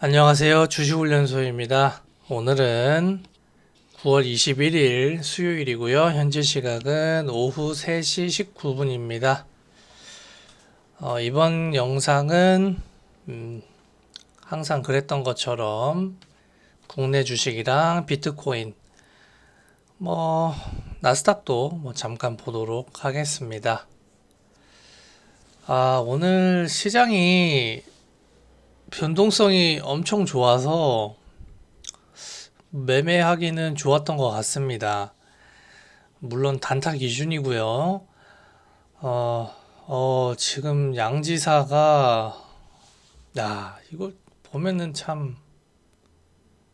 안녕하세요. 주식훈련소입니다. 오늘은 9월 21일 수요일이고요. 현재 시각은 오후 3시 19분입니다. 어, 이번 영상은 음, 항상 그랬던 것처럼 국내 주식이랑 비트코인 뭐 나스닥도 뭐 잠깐 보도록 하겠습니다. 아, 오늘 시장이 변동성이 엄청 좋아서 매매하기는 좋았던 것 같습니다. 물론 단타 기준이고요. 어, 어, 지금 양지사가, 야, 이걸 보면은 참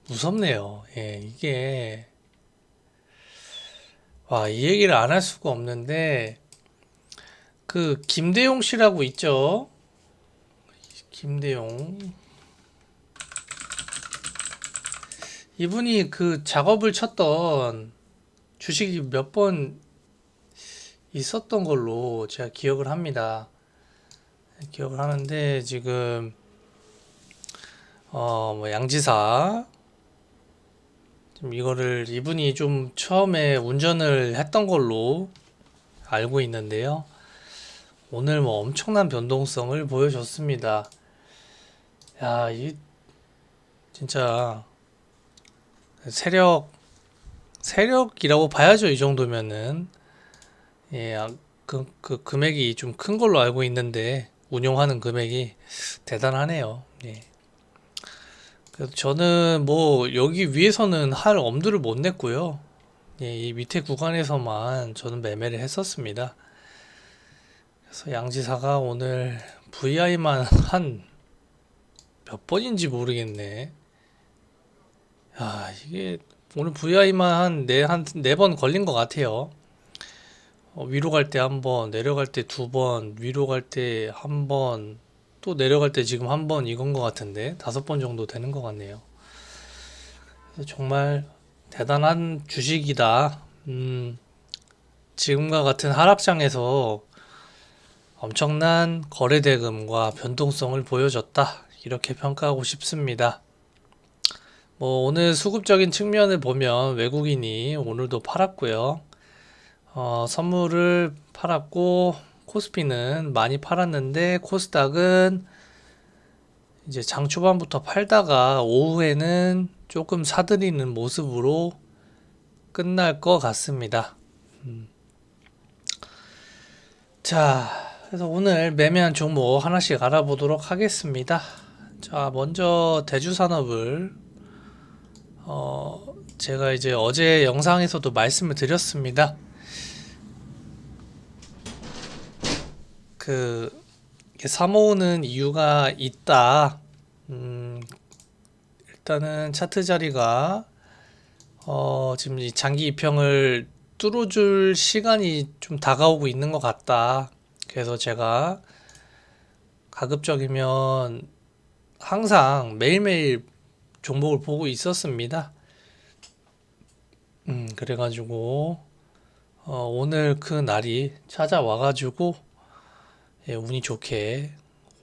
무섭네요. 예, 이게, 와, 이 얘기를 안 할 수가 없는데, 그, 김대용 씨라고 있죠? 김대용. 이분이 그 작업을 쳤던 주식이 몇 번 있었던 걸로 제가 기억을 합니다. 기억을 하는데 지금 어 뭐 양지사 좀 이거를 이분이 좀 처음에 운전을 했던 걸로 알고 있는데요. 오늘 뭐 엄청난 변동성을 보여줬습니다. 야, 이 진짜 세력 세력이라고 봐야죠. 이 정도면은 예, 아, 그, 그 금액이 좀 큰 걸로 알고 있는데 운용하는 금액이 대단하네요. 예. 그래서 저는 뭐 여기 위에서는 할 엄두를 못 냈고요. 예, 이 밑에 구간에서만 저는 매매를 했었습니다. 그래서 양지사가 오늘 VI만 한 몇 번인지 모르겠네. 야, 이게 오늘 VI만 한 네, 한 네 번 걸린 것 같아요. 어, 위로 갈 때 한 번, 내려갈 때 두 번, 위로 갈 때 한 번, 또 내려갈 때 지금 한 번 이건 것 같은데 다섯 번 정도 되는 것 같네요. 정말 대단한 주식이다. 음, 지금과 같은 하락장에서 엄청난 거래 대금과 변동성을 보여줬다. 이렇게 평가하고 싶습니다. 뭐 오늘 수급적인 측면을 보면 외국인이 오늘도 팔았고요. 어, 선물을 팔았고 코스피는 많이 팔았는데 코스닥은 이제 장 초반부터 팔다가 오후에는 조금 사들이는 모습으로 끝날 것 같습니다. 음. 자, 그래서 오늘 매매한 종목 하나씩 알아보도록 하겠습니다. 자, 먼저 대주산업을 어, 제가 이제 어제 영상에서도 말씀을 드렸습니다. 그 사모으는 이유가 있다. 음, 일단은 차트 자리가 어, 지금 이 장기 입형을 뚫어줄 시간이 좀 다가오고 있는 것 같다. 그래서 제가 가급적이면 항상 매일매일 종목을 보고 있었습니다. 음, 그래가지고, 어, 오늘 그 날이 찾아와가지고, 예, 운이 좋게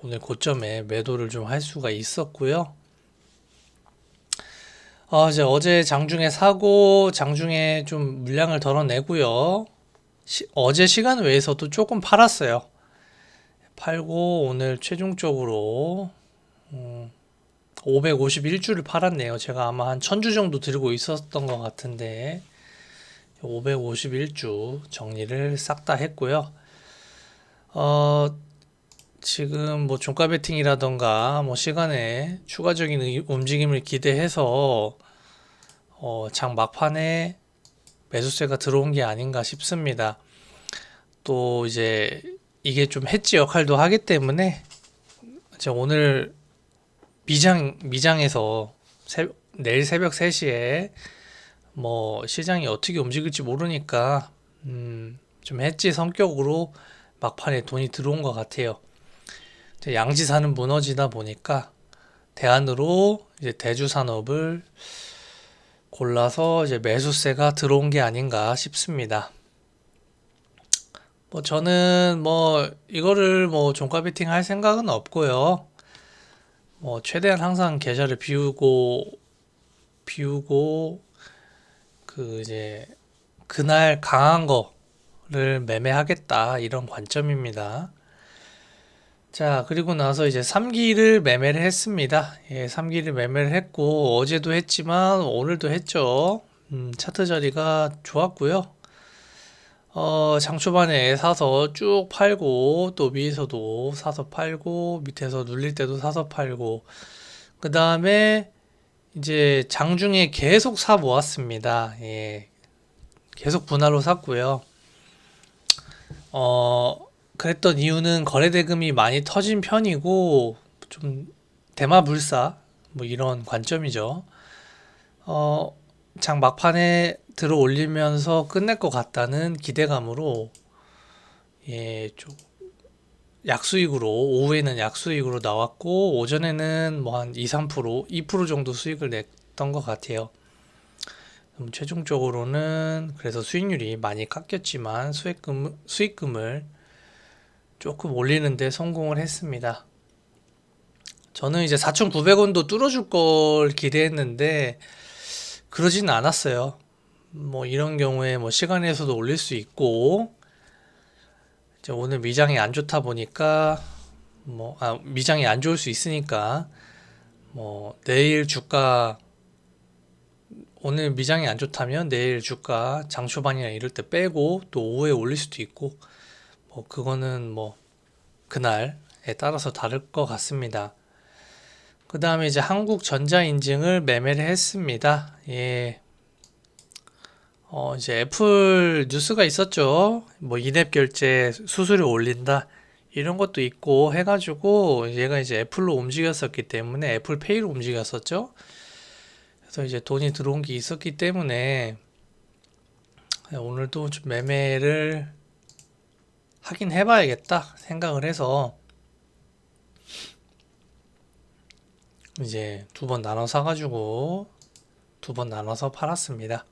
오늘 고점에 매도를 좀 할 수가 있었고요. 어, 이제 어제 장중에 사고, 장중에 좀 물량을 덜어내고요. 시, 어제 시간 외에서도 조금 팔았어요. 팔고, 오늘 최종적으로, 음, 551주를 팔았네요. 제가 아마 한 1000주 정도 들고 있었던 것 같은데 551주 정리를 싹 다 했고요. 어, 지금 뭐 종가 베팅이라던가 뭐 시간에 추가적인 움직임을 기대해서 어, 장 막판에 매수세가 들어온 게 아닌가 싶습니다. 또 이제 이게 좀 해지 역할도 하기 때문에 이제 오늘 미장 미장에서 새, 내일 새벽 3시에 뭐 시장이 어떻게 움직일지 모르니까 음, 좀 해지 성격으로 막판에 돈이 들어온 것 같아요. 양지산은 무너지다 보니까 대안으로 이제 대주 산업을 골라서 이제 매수세가 들어온 게 아닌가 싶습니다. 뭐 저는 뭐 이거를 뭐 종가 베팅 할 생각은 없고요. 뭐 최대한 항상 계좌를 비우고 비우고 그 이제 그날 강한 거를 매매하겠다 이런 관점입니다. 자, 그리고 나서 이제 3기를 매매를 했습니다. 예, 3기를 매매를 했고 어제도 했지만 오늘도 했죠. 음, 차트 자리가 좋았고요. 어, 장 초반에 사서 쭉 팔고 또 위에서도 사서 팔고 밑에서 눌릴 때도 사서 팔고 그 다음에 이제 장중에 계속 사 모았습니다. 예. 계속 분할로 샀고요. 어, 그랬던 이유는 거래 대금이 많이 터진 편이고 좀 대마 불사 뭐 이런 관점이죠. 어, 장 막판에 들어 올리면서 끝낼 것 같다는 기대감으로 예, 좀 약수익으로 오후에는 약수익으로 나왔고 오전에는 뭐 한 2, 3% 2% 정도 수익을 냈던 것 같아요. 음, 최종적으로는 그래서 수익률이 많이 깎였지만 수익금 수익금을 조금 올리는데 성공을 했습니다. 저는 이제 4,900원도 뚫어줄 걸 기대했는데 그러진 않았어요. 뭐 이런 경우에 뭐 시간에서도 올릴 수 있고 이제 오늘 미장이 안 좋다 보니까 뭐 아, 미장이 안 좋을 수 있으니까 뭐 내일 주가 오늘 미장이 안 좋다면 내일 주가 장 초반이나 이럴 때 빼고 또 오후에 올릴 수도 있고 뭐 그거는 뭐 그날에 따라서 다를 것 같습니다. 그 다음에 이제 한국 전자 인증을 매매를 했습니다. 예. 어, 이제 애플 뉴스가 있었죠. 뭐 인앱 결제 수수료 올린다. 이런 것도 있고 해가지고 얘가 이제 애플로 움직였었기 때문에 애플 페이로 움직였었죠. 그래서 이제 돈이 들어온 게 있었기 때문에 오늘도 좀 매매를 하긴 해봐야겠다 생각을 해서 이제 두 번 나눠 사가지고 두 번 나눠서 팔았습니다.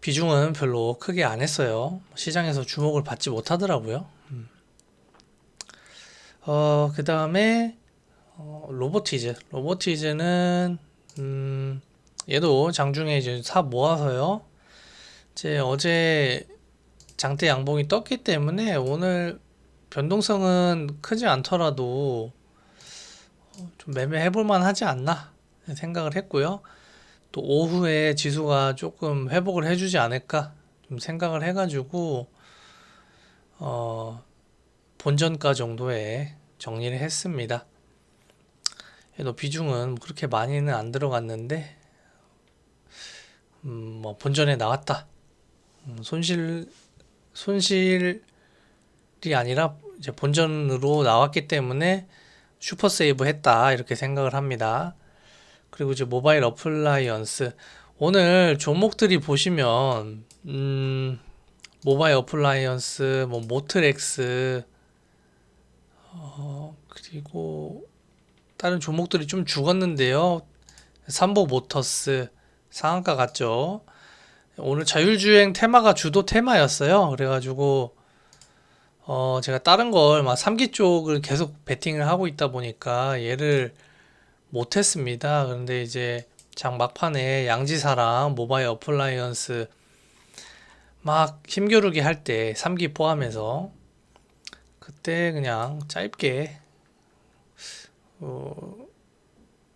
비중은 별로 크게 안 했어요. 시장에서 주목을 받지 못하더라고요. 음. 어, 그 다음에 어, 로보티즈. 로보티즈는 음, 얘도 장중에 이제 사 모아서요. 이제 어제 장대 양봉이 떴기 때문에 오늘 변동성은 크지 않더라도 좀 매매해 볼 만 하지 않나 생각을 했고요. 또 오후에 지수가 조금 회복을 해주지 않을까 좀 생각을 해가지고 어 본전가 정도에 정리를 했습니다. 또 비중은 그렇게 많이는 안 들어갔는데 음 뭐 본전에 나왔다. 음 손실 손실이 아니라 이제 본전으로 나왔기 때문에 슈퍼 세이브 했다 이렇게 생각을 합니다. 그리고 이제 모바일 어플라이언스 오늘 종목들이 보시면 음, 모바일 어플라이언스 뭐 모트렉스 어, 그리고 다른 종목들이 좀 죽었는데요. 삼보 모터스 상한가 같죠. 오늘 자율주행 테마가 주도 테마였어요. 그래가지고 어 제가 다른 걸 막 3기 쪽을 계속 베팅을 하고 있다 보니까 얘를 못 했습니다. 그런데 이제 장 막판에 양지사랑 모바일 어플라이언스 막 힘겨루기 할 때 3기 포함해서 그때 그냥 짧게 어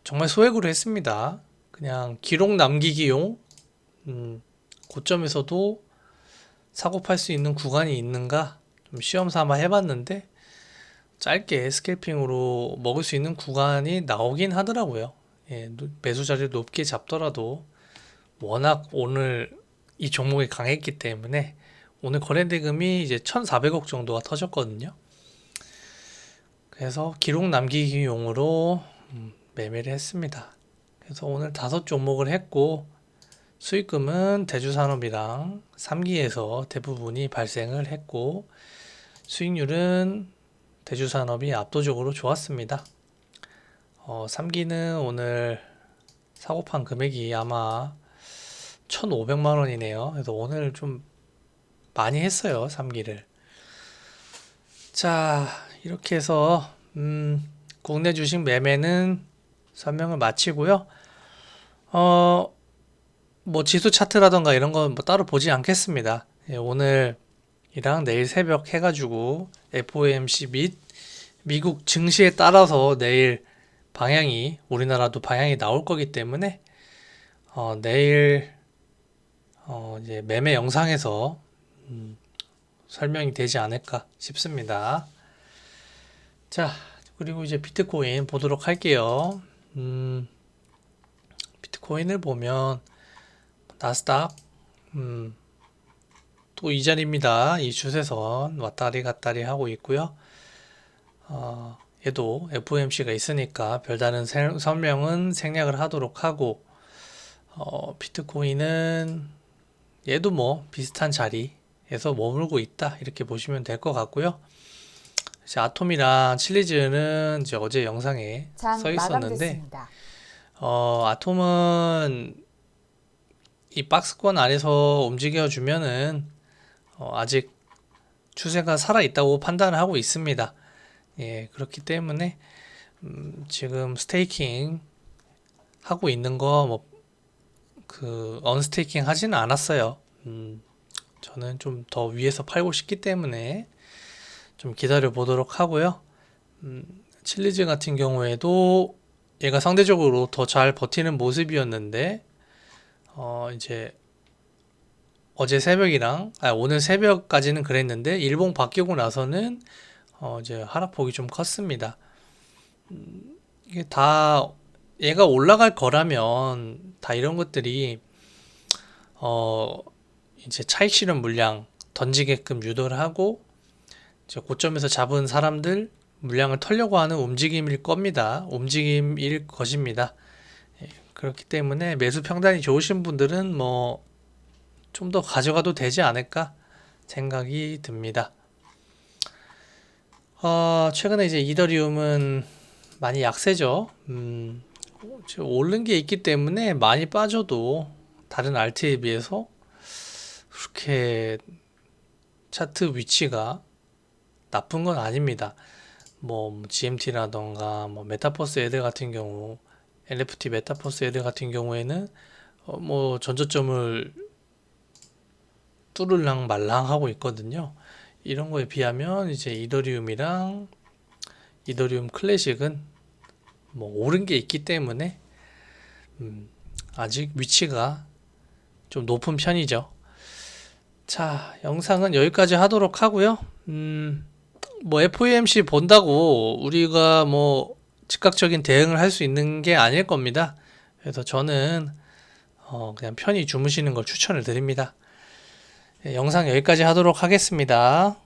정말 소액으로 했습니다. 그냥 기록 남기기용 음 고점에서도 사고 팔 수 있는 구간이 있는가 좀 시험 삼아 해봤는데 짧게 스캘핑으로 먹을 수 있는 구간이 나오긴 하더라고요. 예, 매수 자리 높게 잡더라도 워낙 오늘 이 종목이 강했기 때문에 오늘 거래 대금이 이제 1,400억 정도가 터졌거든요. 그래서 기록 남기기용으로 음, 매매를 했습니다. 그래서 오늘 다섯 종목을 했고 수익금은 대주산업이랑 3기에서 대부분이 발생을 했고 수익률은 대주산업이 압도적으로 좋았습니다. 어, 3기는 오늘 사고판 금액이 아마 1,500만 원이네요. 그래서 오늘 좀 많이 했어요, 3기를. 자, 이렇게 해서 음, 국내 주식 매매는 설명을 마치고요. 어, 뭐 지수 차트라던가 이런 건 뭐 따로 보지 않겠습니다. 예, 오늘 이랑 내일 새벽 해가지고 FOMC 및 미국 증시에 따라서 내일 방향이 우리나라도 방향이 나올 거기 때문에 어, 내일 어, 이제 매매 영상에서 음, 설명이 되지 않을까 싶습니다. 자, 그리고 이제 비트코인 보도록 할게요. 음, 비트코인을 보면 나스닥 음, 또이 자리입니다. 이 추세선 왔다리 갔다리 하고 있고요. 어, 얘도 FOMC가 있으니까 별다른 세- 설명은 생략을 하도록 하고 어, 비트코인은 얘도 뭐 비슷한 자리에서 머물고 있다 이렇게 보시면 될 것 같고요. 이제 아톰이랑 칠리즈는 이제 어제 영상에 장써 있었는데. 어, 아톰은 이 박스권 안에서 움직여 주면은 어, 아직 추세가 살아 있다고 판단을 하고 있습니다. 예, 그렇기 때문에 음, 지금 스테이킹 하고 있는 거 뭐 그 언스테이킹 하지는 않았어요. 음, 저는 좀 더 위에서 팔고 싶기 때문에 좀 기다려 보도록 하고요. 음, 칠리즈 같은 경우에도 얘가 상대적으로 더 잘 버티는 모습이었는데 어 이제 어제 새벽이랑 아 오늘 새벽까지는 그랬는데 일봉 바뀌고 나서는 어 이제 하락폭이 좀 컸습니다. 음, 이게 다 얘가 올라갈 거라면 다 이런 것들이 어 이제 차익 실현 물량 던지게끔 유도를 하고 이제 고점에서 잡은 사람들 물량을 털려고 하는 움직임일 겁니다. 움직임일 것입니다. 예, 그렇기 때문에 매수 평단이 좋으신 분들은 뭐 좀 더 가져가도 되지 않을까 생각이 듭니다. 어, 최근에 이제 이더리움은 많이 약세죠. 음, 오른 게 있기 때문에 많이 빠져도 다른 알트에 비해서 그렇게 차트 위치가 나쁜 건 아닙니다. 뭐 GMT라던가 뭐 메타버스 애들 같은 경우 NFT 메타버스 애들 같은 경우에는 어, 뭐 전저점을 뚫을랑 말랑 하고 있거든요. 이런 거에 비하면 이제 이더리움이랑 이더리움 클래식은 뭐 오른 게 있기 때문에 음, 아직 위치가 좀 높은 편이죠. 자, 영상은 여기까지 하도록 하고요. 음, 뭐 FOMC 본다고 우리가 뭐 즉각적인 대응을 할 수 있는 게 아닐 겁니다. 그래서 저는 어 그냥 편히 주무시는 걸 추천을 드립니다. 네, 영상 여기까지 하도록 하겠습니다.